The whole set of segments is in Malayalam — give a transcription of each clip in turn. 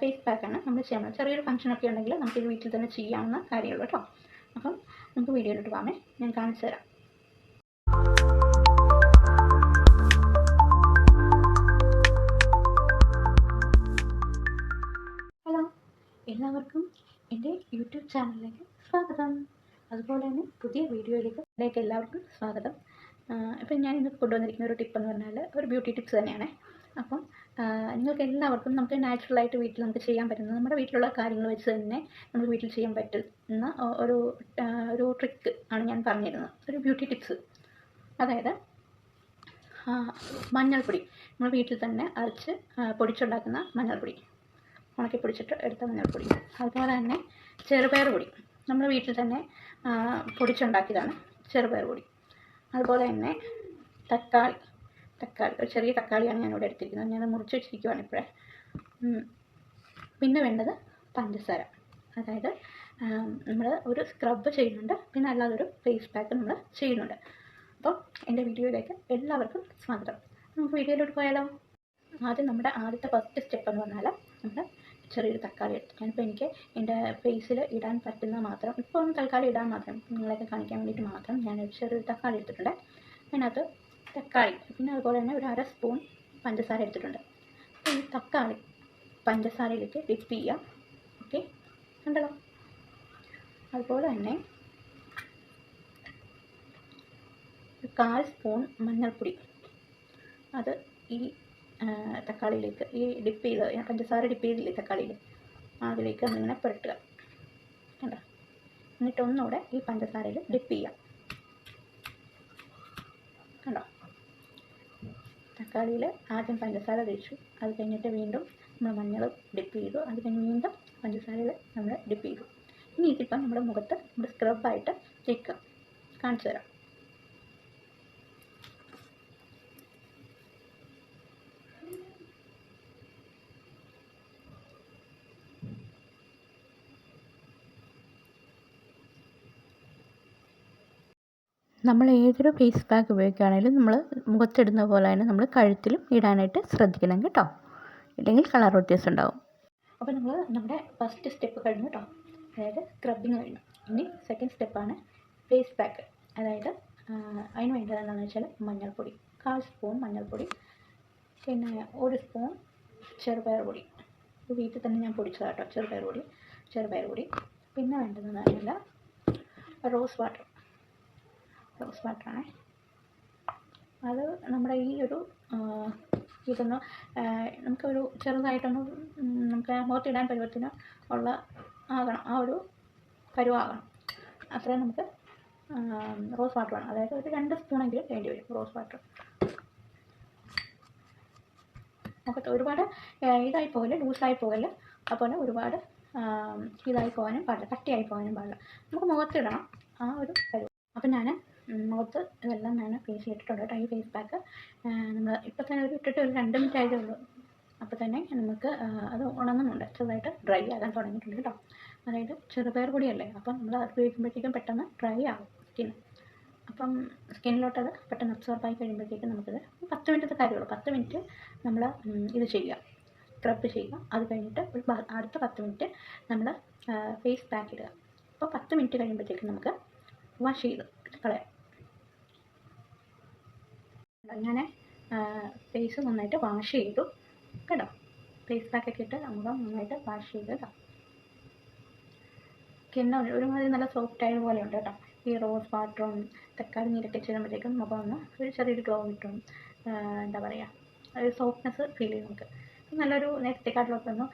ചെയ്യാം ചെറിയൊരു ഫംഗ്ഷനൊക്കെ ഉണ്ടെങ്കിൽ നമുക്ക് ഇത് വീട്ടിൽ തന്നെ ചെയ്യാവുന്ന കാര്യമുള്ളൂ കേട്ടോ. അപ്പം നമുക്ക് വീഡിയോയിലോട്ട് പോകാമേ ഞാൻ കാണിച്ചു തരാം. ഹലോ എല്ലാവർക്കും എന്റെ യൂട്യൂബ് ചാനലിലേക്ക് സ്വാഗതം. അതുപോലെ തന്നെ പുതിയ വീഡിയോയിലേക്ക് എല്ലാവർക്കും സ്വാഗതം. ഇപ്പം ഞാൻ ഇന്ന് കൊണ്ടുവന്നിരിക്കുന്ന ഒരു ടിപ്പ് എന്ന് പറഞ്ഞാൽ ഒരു ബ്യൂട്ടി ടിപ്സ് തന്നെയാണ്. അപ്പം നിങ്ങൾക്ക് എല്ലാവർക്കും നമുക്ക് നാച്ചുറലായിട്ട് വീട്ടിൽ നമുക്ക് ചെയ്യാൻ പറ്റുന്ന നമ്മുടെ വീട്ടിലുള്ള കാര്യങ്ങൾ വെച്ച് തന്നെ നമുക്ക് വീട്ടിൽ ചെയ്യാൻ പറ്റുന്ന ഒരു ഒരു ട്രിക്ക് ആണ് ഞാൻ പറഞ്ഞിരുന്നത്. ഒരു ബ്യൂട്ടി ടിപ്സ് അതായത് മഞ്ഞൾപ്പൊടി. നമ്മൾ വീട്ടിൽ തന്നെ അരച്ച് പൊടിച്ചുണ്ടാക്കുന്ന മഞ്ഞൾപ്പൊടി. ഉണക്കി പൊടിച്ചിട്ട് എടുത്ത മഞ്ഞൾപ്പൊടി. അതുപോലെ തന്നെ ചെറുപയർ പൊടി. നമ്മൾ വീട്ടിൽ തന്നെ പൊടിച്ചുണ്ടാക്കിയതാണ് ചെറുപയർ പൊടി. അതുപോലെ തന്നെ തക്കാളി. തക്കാളി ഒരു ചെറിയ തക്കാളിയാണ് ഇവിടെ എടുത്തിരിക്കുന്നത്. ഞാൻ മുറിച്ച് വെച്ചിരിക്കുവാണ് ഇപ്പോഴേ. പിന്നെ വേണ്ടത് പഞ്ചസാര. അതായത് നമ്മൾ ഒരു സ്ക്രബ് ചെയ്യുന്നുണ്ട്. പിന്നെ അല്ലാതെ ഒരു ഫേസ് പാക്ക് നമ്മൾ ചെയ്യുന്നുണ്ട്. അപ്പോൾ എന്റെ വീഡിയോയിലേക്ക് എല്ലാവർക്കും സ്വാഗതം. നമുക്ക് വീഡിയോയിലോട്ട് പോയാലോ? ആദ്യം നമ്മുടെ ആദ്യത്തെ ഫസ്റ്റ് സ്റ്റെപ്പ് എന്ന് പറഞ്ഞാൽ നമ്മൾ ചെറിയൊരു തക്കാളി എടുത്തു ഞാനിപ്പോൾ എനിക്ക് എന്റെ ഫേസിൽ ഇടാൻ പറ്റുന്ന മാത്രം ഇപ്പോൾ ഒന്ന് തൽക്കാലം ഇടാൻ മാത്രം നിങ്ങളെയൊക്കെ കാണിക്കാൻ വേണ്ടിയിട്ട് മാത്രം ഞാൻ ചെറിയൊരു തക്കാളി എടുത്തിട്ടുണ്ട്. അതിനകത്ത് തക്കാളി പിന്നെ അതുപോലെ തന്നെ ഒരു അര സ്പൂൺ പഞ്ചസാര എടുത്തിട്ടുണ്ട്. അപ്പോൾ ഈ തക്കാളി പഞ്ചസാരയിലേക്ക് ഡിപ്പ് ചെയ്യാം. ഓക്കെ കണ്ടല്ലോ? അതുപോലെ തന്നെ ഒരു കാൽ സ്പൂൺ മഞ്ഞൾപ്പൊടി. അത് ഈ തക്കാളിയിലേക്ക് ഈ ഡിപ്പ് ചെയ്ത് പഞ്ചസാര ഡിപ്പ് ചെയ്തില്ലേ തക്കാളിയിൽ? അതിലേക്ക് അതിങ്ങനെ പുരട്ടുക. കണ്ടോ? എന്നിട്ടൊന്നുകൂടെ ഈ പഞ്ചസാരയിൽ ഡിപ്പ് ചെയ്യാം കണ്ടോ തക്കാളിയിൽ ആദ്യം പഞ്ചസാര തേച്ചു. അത് കഴിഞ്ഞിട്ട് വീണ്ടും നമ്മൾ മഞ്ഞൾ ഡിപ്പ് ചെയ്തു. അത് കഴിഞ്ഞ് വീണ്ടും പഞ്ചസാരയിൽ നമ്മൾ ഡിപ്പ് ചെയ്തു. ഇനി ഇതിപ്പം നമ്മുടെ മുഖത്ത് നമ്മുടെ സ്ക്രബായിട്ട് തേക്കുക കാണിച്ചു തരാം. നമ്മൾ ഏതൊരു ഫേസ് പാക്ക് ഉപയോഗിക്കുകയാണെങ്കിലും നമ്മൾ മുഖത്തിടുന്ന പോലെ തന്നെ നമ്മൾ കഴുത്തിലും ഇടാനായിട്ട് ശ്രദ്ധിക്കണം കേട്ടോ. ഇല്ലെങ്കിൽ കളർ വ്യത്യാസം ഉണ്ടാവും. അപ്പോൾ നമ്മൾ നമ്മുടെ ഫസ്റ്റ് സ്റ്റെപ്പ് കഴിഞ്ഞു കേട്ടോ അതായത് സ്ക്രബിങ് കഴിഞ്ഞു. ഇനി സെക്കൻഡ് സ്റ്റെപ്പാണ് ഫേസ് പാക്ക് അതായത് അതിന് വേണ്ടത് എന്താണെന്ന് വെച്ചാൽ മഞ്ഞൾപ്പൊടി. കാൽ സ്പൂൺ മഞ്ഞൾപ്പൊടി. പിന്നെ ഒരു സ്പൂൺ ചെറുപയർ പൊടി. വീട്ടിൽ തന്നെ ഞാൻ പൊടിച്ചതാണ് കേട്ടോ ചെറുപയർ പൊടി ചെറുപയർ പൊടി. പിന്നെ വേണ്ടതെന്ന് പറഞ്ഞാൽ റോസ് വാട്ടർ റോസ് വാട്ടറാണ് അത് നമ്മുടെ ഈ ഒരു ഇതൊന്ന് നമുക്കൊരു ചെറുതായിട്ടൊന്ന് നമുക്ക് മുഖത്തിടാൻ പരുവത്തിന് ഉള്ള ആകണം ആ ഒരു പരുവാകണം. അത്രയും നമുക്ക് റോസ് വാട്ടർ വേണം. അതായത് ഒരു രണ്ട് സ്പൂണെങ്കിലും വേണ്ടി വരും റോസ് വാട്ടർ. മുഖത്ത് ഒരുപാട് ഇതായി പോകൽ ലൂസായി പോകൽ അതുപോലെ ഒരുപാട് ഇതായി പോകാനും പാടില്ല കട്ടിയായി പോകാനും പാടില്ല. നമുക്ക് മുഖത്തിടണം ആ ഒരു പരുവം. അപ്പം ഞാൻ മുഖത്ത് ഇതെല്ലാം ഞാൻ ഫേസ് ചെയ്തിട്ടുണ്ട് കേട്ടോ. ഈ ഫേസ് പാക്ക് നമ്മൾ ഇപ്പോൾ തന്നെ ഒരു ഇട്ടിട്ട് ഒരു രണ്ട് മിനിറ്റ് ആയതേ ഉള്ളൂ. അപ്പോൾ തന്നെ നമുക്ക് അത് ഉണങ്ങുന്നുണ്ട്. ചെറുതായിട്ട് ഡ്രൈ ആകാൻ തുടങ്ങിയിട്ടുണ്ട് കേട്ടോ. അതായത് ചെറുപയർ പൊടിയല്ലേ? അപ്പം നമ്മൾ അത് ഉപയോഗിക്കുമ്പോഴത്തേക്കും പെട്ടെന്ന് ഡ്രൈ ആകും സ്കിൻ അപ്പം സ്കിന്നിലോട്ട് അത് പെട്ടെന്ന് അബ്സോർബ് ആയി കഴിയുമ്പോഴത്തേക്കും നമുക്കത് പത്ത് മിനിറ്റത്തെ കാര്യമുള്ളൂ. പത്ത് മിനിറ്റ് നമ്മൾ ഇത് ചെയ്യുക. സ്ക്രബ് ചെയ്യുക. അത് കഴിഞ്ഞിട്ട് ഒരു അടുത്ത പത്ത് മിനിറ്റ് നമ്മൾ ഫേസ് പാക്ക് ഇടുക. അപ്പോൾ പത്ത് മിനിറ്റ് കഴിയുമ്പോഴത്തേക്കും നമുക്ക് വാഷ് ചെയ്ത് കളയാം. ഞാൻ ഫേസ് നന്നായിട്ട് വാഷ് ചെയ്തു. കേട്ടോ? ഫേസ് പാക്കൊക്കെ ഇട്ട് മുഖം നന്നായിട്ട് വാഷ് ചെയ്ത് കേട്ടോ. സ്കിന്ന് ഒരുമാതിരി നല്ല സോഫ്റ്റ് ആയ പോലെ ഉണ്ട് കേട്ടോ. ഈ റോസ് വാട്ടറും തക്കാളി നീരൊക്കെ ചെയ്യുമ്പോഴത്തേക്കും മുഖം ഒന്ന് ഒരു ചെറിയൊരു ഗ്ലോ കിട്ടും. എന്താ പറയുക ഒരു സോഫ്റ്റ്നെസ് ഫീൽ ചെയ്യും നമുക്ക്. നല്ലൊരു നേരത്തെക്കാട്ടിലൊക്കെ ഒന്ന്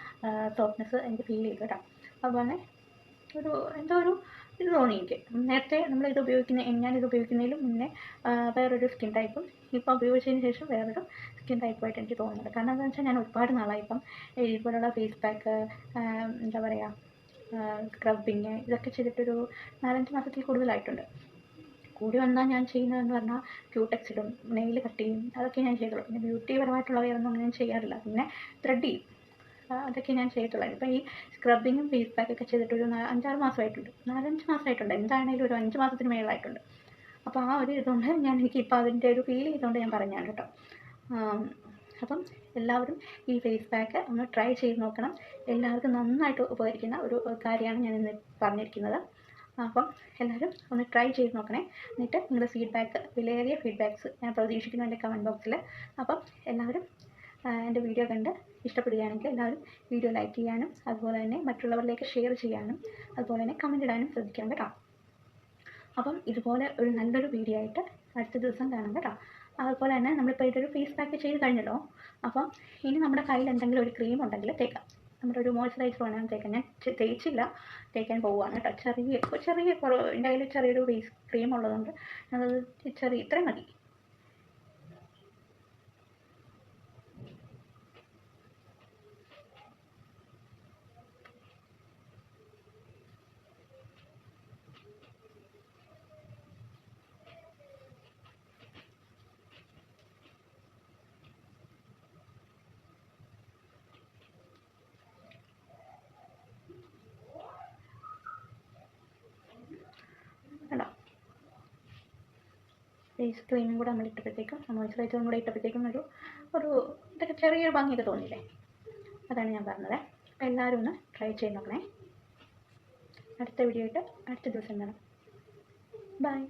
സോഫ്റ്റ്നെസ് എനിക്ക് ഫീൽ ചെയ്തു കേട്ടോ. അതുപോലെ ഒരു എന്തോ ഒരു ഇത് തോന്നി എനിക്ക് നേരത്തെ നമ്മൾ ഇത് ഉപയോഗിക്കുന്ന ഞാനിത് ഉപയോഗിക്കുന്നതിലും മുന്നേ വേറൊരു സ്കിൻ ടൈപ്പും ഇപ്പോൾ ഉപയോഗിച്ചതിന് ശേഷം വേറൊരു സ്കിൻ ടൈപ്പുമായിട്ട് എനിക്ക് തോന്നുന്നുണ്ട്. കാരണം എന്താണെന്ന് വെച്ചാൽ ഞാൻ ഒരുപാട് നാളായി ഇപ്പം ഇതുപോലുള്ള ഫേസ് പാക്ക് എന്താ പറയുക സ്ക്രബിങ് ഇതൊക്കെ ചെയ്തിട്ടൊരു നാലഞ്ച് മാസത്തിൽ കൂടുതലായിട്ടുണ്ട്. കൂടി വന്നാൽ ഞാൻ ചെയ്യുന്നതെന്ന് പറഞ്ഞാൽ ക്യൂടെക്സിടും നെയിൽ കട്ട് ചെയ്യും അതൊക്കെ ഞാൻ ചെയ്തുള്ളൂ. പിന്നെ ബ്യൂട്ടി പരമായിട്ടുള്ളവയൊന്നും അങ്ങനെ ചെയ്യാറില്ല. പിന്നെ ത്രെഡ് ചെയ്യും. അതൊക്കെ ഞാൻ ചെയ്തിട്ടുള്ളത് ഇപ്പോൾ ഈ സ്ക്രബിങ്ങും ഫേസ് പാക്കൊക്കെ ചെയ്തിട്ട് ഒരു നാ- അഞ്ചാറ് മാസമായിട്ടുണ്ട്. നാലഞ്ച് മാസമായിട്ടുണ്ട്. എന്താണേലും ഒരു അഞ്ച് മാസത്തിന് മേളിലായിട്ടുണ്ട്. അപ്പോൾ ആ ഒരു ഇതുകൊണ്ട് ഞാൻ എനിക്ക് ഇപ്പോൾ അതിന്റെ ഒരു ഫീൽ ചെയ്തുകൊണ്ട് ഞാൻ പറഞ്ഞാണ് കേട്ടോ. അപ്പം എല്ലാവരും ഈ ഫേസ് പാക്ക് ഒന്ന് ട്രൈ ചെയ്ത് നോക്കണം. എല്ലാവർക്കും നന്നായിട്ട് ഉപകരിക്കുന്ന ഒരു കാര്യമാണ് ഞാൻ ഇന്ന് പറഞ്ഞിരിക്കുന്നത്. അപ്പം എല്ലാവരും ഒന്ന് ട്രൈ ചെയ്ത് നോക്കണേ. എന്നിട്ട് നിങ്ങളുടെ ഫീഡ്ബാക്ക് വിലയേറിയ ഫീഡ്ബാക്ക്സ് ഞാൻ പ്രതീക്ഷിക്കുന്നു എന്റെ കമന്റ് ബോക്സിൽ അപ്പം എല്ലാവരും എന്റെ വീഡിയോ കണ്ട് ഇഷ്ടപ്പെടുകയാണെങ്കിൽ എല്ലാവരും വീഡിയോ ലൈക്ക് ചെയ്യാനും അതുപോലെ തന്നെ മറ്റുള്ളവരിലേക്ക് ഷെയർ ചെയ്യാനും അതുപോലെ തന്നെ കമന്റ് ഇടാനും ശ്രദ്ധിക്കണം കേട്ടോ. അപ്പം ഇതുപോലെ ഒരു നല്ലൊരു വീഡിയോ ആയിട്ട് അടുത്ത ദിവസം കാണാം കേട്ടോ. അതുപോലെ തന്നെ നമ്മളിപ്പോൾ ഇതൊരു ഫേസ് പാക്ക് ചെയ്ത് കഴിഞ്ഞല്ലോ അപ്പം ഇനി നമ്മുടെ കയ്യിൽ എന്തെങ്കിലും ഒരു ക്രീം ഉണ്ടെങ്കിൽ തേക്കാം. നമ്മുടെ ഒരു മോയ്സ്ചറൈസർ വേണം തേക്കാൻ ഞാൻ തേച്ചില്ല. തേക്കാൻ പോവുകയാണ് കേട്ടോ. ചെറിയ ചെറിയ കുറവ് എന്റെ കയ്യിൽ ചെറിയൊരു ഫേസ് ക്രീം ഉള്ളതുകൊണ്ട് ഞാനത് ചെറിയ ഇത്രയും മതി കേട്ടോ ഫേസ് ക്രീമും കൂടെ നമ്മൾ ഇട്ടപ്പോഴത്തേക്കും മോയ്സ്ചറൈസറും കൂടെ ഇട്ടപ്പോഴത്തേക്കും ഒരു ഒരു ഇതൊക്കെ ചെറിയൊരു ഭംഗിയൊക്കെ തോന്നിയില്ലേ? അതാണ് ഞാൻ പറഞ്ഞത്. അപ്പോൾ എല്ലാവരും ഒന്ന് ട്രൈ ചെയ്ത് നോക്കണേ. അടുത്ത വീഡിയോ ആയിട്ട് അടുത്ത ദിവസം കാണാം. ബൈ